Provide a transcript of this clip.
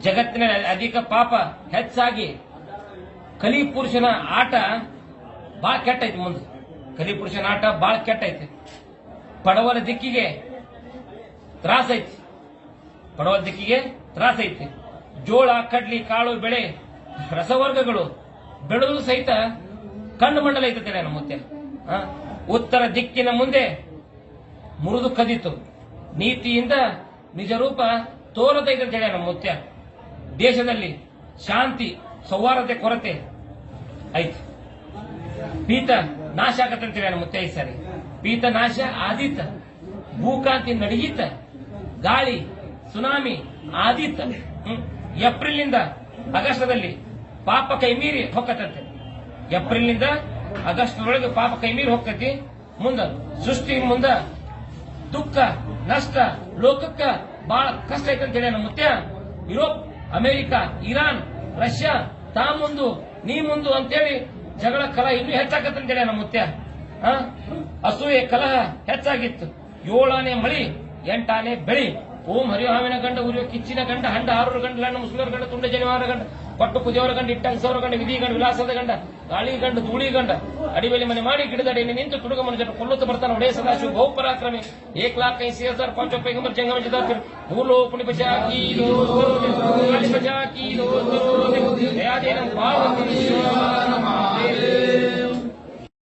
ಜಗತ್ತಿನಲ್ಲಿ ಅಧಿಕ ಪಾಪ ಹೆಚ್ಚಾಗಿ ಕಲಿ ಪುರುಷನ ಆಟ ಬಾಳ ಕೆಟ್ಟೈತಿ ಮುಂದೆ. ಕಲಿ ಪುರುಷನ ಆಟ ಬಾಳ ಕೆಟ್ಟೈತಿ. ಪಡವಲ ದಿಕ್ಕಿಗೆ ತ್ರಾಸ ಐತಿ. ಪಡವಲ ದಿಕ್ಕಿಗೆ ತ್ರಾಸ ಐತಿ. ಜೋಳ, ಕಡ್ಲಿ, ಕಾಳು, ಬೆಳೆ, ರಸವರ್ಗಗಳು ಬೆಳೆದು ಸಹಿತ ಕಣ್ಣು ಮಂಡಲ ಐತತೆ ನಮ್ಮ ಮುತ್ತೆ? ಉತ್ತರ ದಿಕ್ಕಿನ ಮುಂದೆ ಮುರಿದು ಕದಿತು. ನೀತಿಯಿಂದ ನಿಜ ರೂಪ ಹೇಳಿ ನಮ್ಮ ಮುತ್ಯ. ದೇಶದಲ್ಲಿ ಶಾಂತಿ, ಸೌಹಾರ್ದತೆ, ಕೊರತೆ ಐತಿ ಪೀತ ನಾಶ ಆಗತ್ತಂತೇಳಿ ನಮ್ಮ ಮುತ್ತೈದು ಸರಿ. ಪೀತ ನಾಶ ಆದಿತ ಭೂಕಾಂತಿ ನಡೆಯಿತ ಗಾಳಿ, ಸುನಾಮಿ ಆದಿತ ಏಪ್ರಿಲ್ ಏಪ್ರಿಲ್ನಿಂದ ಆಗಸ್ಟ್ದಲ್ಲಿ ಪಾಪ ಕೈ ಮೀರಿ ಹೊಕ್ಕತ್ತಂತೆ ಏಪ್ರಿಲ್ನಿಂದ ಆಗಸ್ಟ್ ಒಳಗೆ ಪಾಪ ಕೈ ಮೀರಿ ಹೋಗ್ತೈತಿ ಮುಂದ ಸೃಷ್ಟಿ, ಮುಂದ ದುಃಖ, ನಷ್ಟ, ಲೋಕಕ್ಕ ಬಹಳ ಕಷ್ಟ ಐತಂತೇಳಿ ನಮ್ಮ ಮುತ್ಯ. ಯುರೋಪ್ ಅಮೆರಿಕ, ಇರಾನ್, ರಷ್ಯಾ, ತಾ ಮುಂದು, ನೀ ಮುಂದು ಅಂತೇಳಿ ಜಗಳ ಕಲ ಇನ್ನೂ ಹೆಚ್ಚಾಗತ್ತಂತೇಳಿ ನಮ್ಮ ಮುತ್ಯ? ಅಸೂಯೆ ಕಲಹ ಹೆಚ್ಚಾಗಿತ್ತು. ಏಳಾನೆ ಮಳಿ, ಎಂಟಾನೆ ಬೆಳಿ. ಓಂ ಹರಿಹಾವಿನ ಗಂಡ ಉರಿಯೋ ಕಿಚ್ಚಿನ ಗಂಡ ಹಂಡ ಆರೂರು ಗಂಡ ಲಣ್ಣ ಮುಸ್ಲಿಮರ ಗಂಡ ತುಂಡ ಜನಿವಾರ ಗಂಡ ಪಟ್ಟು ಕುದಿಯವರ ಗಂಡ ಇಟ್ಟಂಗಸವರ ಗಂಡ ವಿಧಿ ಗಂಡ ವಿಲಾಸದ ಗಂಡ ಗಾಳಿ ಗಂಡ ಧೂಳಿ ಗಂಡ ಅಡಿಬೇಲಿ ಮನೆ ಮಾಡಿ ಗಿಡದಡಿಯಲ್ಲಿ ನಿಂತು ತುಡುಗ ಮನುಷ್ಯರು ಕೊಲ್ಲುತ್ತ ಬರ್ತಾನೆ ಒಡೆಯ ಸದಾಶಿವ ಬಹು ಪರಾಕ್ರಮಿ ಏಕ್ ಲಾಖ ಐಸಿ ಹಜಾರ್ ಪಾಂಚ ಪೈಗಂಬರ್ ಜಂಗಮ ಜದಾತಿರ್ ಭೂಲೋ ಪುಣಿ ದೋ ದಯಾದೇನ ಪಾರ್ವತಿ